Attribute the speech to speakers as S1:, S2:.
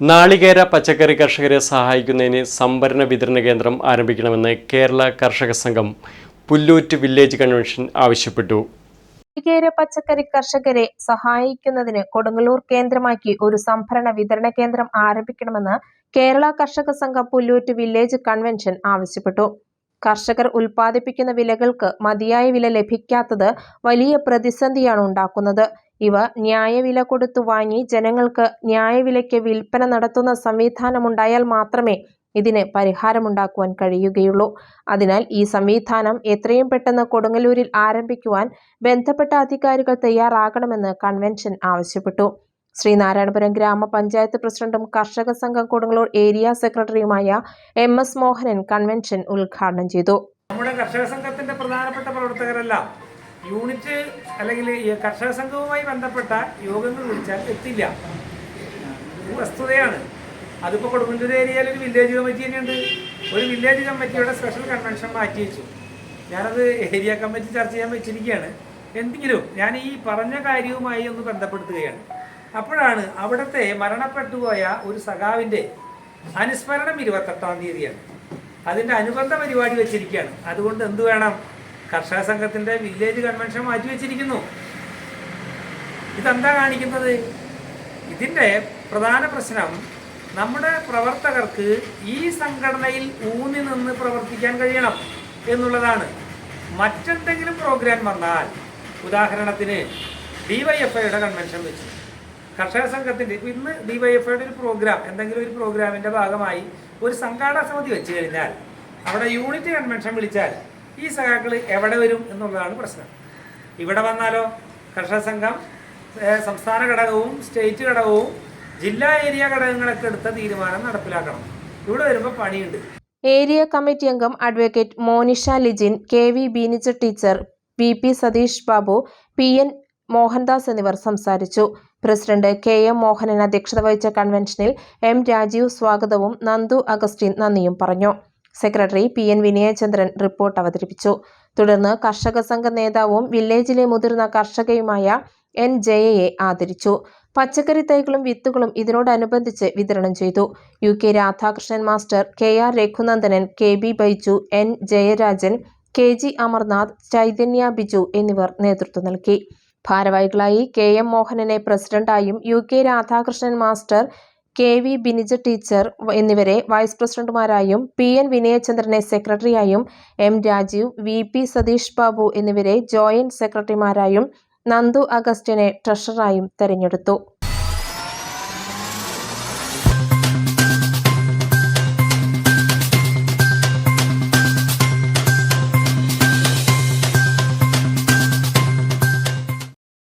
S1: നാളികേര പച്ചക്കറി കർഷകരെ സഹായിക്കുന്നതിന് സംഭരണ വിതരണ കേന്ദ്രം ആരംഭിക്കണമെന്ന് കേരള കർഷക സംഘം പുല്ലൂറ്റ് വില്ലേജ് കൺവെൻഷൻ ആവശ്യപ്പെട്ടു.
S2: നാളികേര പച്ചക്കറി കർഷകരെ സഹായിക്കുന്നതിന് കൊടുങ്ങല്ലൂർ കേന്ദ്രമാക്കി ഒരു സംഭരണ വിതരണ കേന്ദ്രം ആരംഭിക്കണമെന്ന് കേരള കർഷക സംഘം പുല്ലൂറ്റ് വില്ലേജ് കൺവെൻഷൻ ആവശ്യപ്പെട്ടു. കർഷകർ ഉൽപ്പാദിപ്പിക്കുന്ന വിലകൾക്ക് മതിയായ വില ലഭിക്കാത്തത് വലിയ പ്രതിസന്ധിയാണ് ഉണ്ടാക്കുന്നത്. ഇവ ന്യായവില കൊടുത്തു വാങ്ങി ജനങ്ങൾക്ക് ന്യായവിലയ്ക്ക് വിൽപ്പന നടത്തുന്ന സംവിധാനമുണ്ടായാൽ മാത്രമേ ഇതിന് പരിഹാരമുണ്ടാക്കുവാൻ കഴിയുകയുള്ളൂ. അതിനാൽ ഈ സംവിധാനം എത്രയും പെട്ടെന്ന് കൊടുങ്ങല്ലൂരിൽ ആരംഭിക്കുവാൻ ബന്ധപ്പെട്ട അധികാരികൾ തയ്യാറാകണമെന്ന് കൺവെൻഷൻ ആവശ്യപ്പെട്ടു. ശ്രീനാരായണപുരം ഗ്രാമപഞ്ചായത്ത് പ്രസിഡന്റും കർഷക സംഘം കൊടുങ്ങല്ലൂർ ഏരിയ സെക്രട്ടറിയുമായ എം എസ് മോഹനൻ കൺവെൻഷൻ ഉദ്ഘാടനം ചെയ്തു.
S3: നമ്മുടെ കർഷക സംഘത്തിന്റെ പ്രധാനപ്പെട്ട പ്രവർത്തകരെല്ലാം യൂണിറ്റ് അല്ലെങ്കിൽ കർഷക സംഘവുമായി ബന്ധപ്പെട്ട യോഗങ്ങൾ വിളിച്ചാൽ എത്തില്ല. വസ്തുതയാണ്. അതിപ്പോൾ കൊടുങ്ങല്ലൂർ ഏരിയയിൽ ഒരു വില്ലേജ് കമ്മിറ്റി തന്നെയുണ്ട്. ഒരു വില്ലേജ് കമ്മിറ്റിയുടെ സ്പെഷ്യൽ കൺവെൻഷൻ മാറ്റി വെച്ചു. ഞാനത് ഏരിയ കമ്മിറ്റി ചർച്ച ചെയ്യാൻ വെച്ചിരിക്കുകയാണ്. എന്തെങ്കിലും ഞാൻ ഈ പറഞ്ഞ കാര്യവുമായി ഒന്ന് ബന്ധപ്പെടുത്തുകയാണ്. അപ്പോഴാണ് അവിടുത്തെ മരണപ്പെട്ടുപോയ ഒരു സഖാവിന്റെ അനുസ്മരണം ഇരുപത്തെട്ടാം തീയതിയാണ്. അതിന്റെ അനുബന്ധ പരിപാടി വെച്ചിരിക്കുകയാണ്. അതുകൊണ്ട് എന്ത് വേണം? കർഷക സംഘത്തിന്റെ വില്ലേജ് കൺവെൻഷൻ മാറ്റിവെച്ചിരിക്കുന്നു. ഇതെന്താ കാണിക്കുന്നത്? ഇതിന്റെ പ്രധാന പ്രശ്നം നമ്മുടെ പ്രവർത്തകർക്ക് ഈ സംഘടനയിൽ ഊന്നി നിന്ന് പ്രവർത്തിക്കാൻ കഴിയണം എന്നുള്ളതാണ്. മറ്റെന്തെങ്കിലും പ്രോഗ്രാം വന്നാൽ ഉദാഹരണത്തിന് ഡിവൈഎഫ്ഐയുടെ കൺവെൻഷൻ വെച്ചു. കർഷക സംഘത്തിന്റെ ഇപ്പം ഇന്ന് ഡിവൈഎഫ്ഐയുടെ ഒരു പ്രോഗ്രാം എന്തെങ്കിലും ഒരു പ്രോഗ്രാമിന്റെ ഭാഗമായി ഒരു സംഘാടക സമിതി വെച്ച് കഴിഞ്ഞാൽ അവിടെ യൂണിറ്റ് കൺവെൻഷൻ വിളിച്ചാൽ ഈ സഖാക്കൾ എവിടെ വരും എന്നുള്ളതാണ് പ്രശ്നം. ഇവിടെ വന്നാലോ? കർഷക സംഘം സംസ്ഥാന ഘടകവും സ്റ്റേറ്റ് ഘടകവും ജില്ലാ ഏരിയ ഘടകങ്ങളൊക്കെ എടുത്ത തീരുമാനം നടപ്പിലാക്കണം. ഇവിടെ വരുമ്പോൾ പണിയുണ്ട്.
S2: ഏരിയ കമ്മിറ്റി അംഗം advocate Monisha Lijin K V Beenicha teacher V P Satheesh Babu P N Mohandas എന്നിവർ സംസാരിച്ചു. പ്രസിഡന്റ് കെ എം മോഹനൻ അധ്യക്ഷത വഹിച്ച കൺവെൻഷനിൽ എം രാജീവ് സ്വാഗതവും നന്ദു അഗസ്റ്റിൻ നന്ദിയും പറഞ്ഞു. Secretary P N Vinayachandran report അവതരിപ്പിച്ചു. തുടർന്ന് കർഷക സംഘ നേതാവും വില്ലേജിലെ മുതിർന്ന കർഷകയുമായ എൻ ജയയെ ആദരിച്ചു. പച്ചക്കറി തൈകളും വിത്തുകളും ഇതിനോടനുബന്ധിച്ച് വിതരണം ചെയ്തു. U K Radhakrishnan master K R Raghunandanan K B Baiju N Jayarajan K G Amarnath Chaithanya Biju എന്നിവർ നേതൃത്വം നൽകി. ഭാരവാഹികളായി കെ എം മോഹനനെ പ്രസിഡന്റായും U K Radhakrishnan master K V Binija teacher എന്നിവരെ വൈസ് പ്രസിഡന്റുമാരായും പി എൻ വിനയചന്ദ്രനെ സെക്രട്ടറിയായും M Rajeev V P Satheesh Babu എന്നിവരെ joint സെക്രട്ടറിമാരായും Nandu അഗസ്റ്റിനെ ട്രഷററായും തെരഞ്ഞെടുത്തു.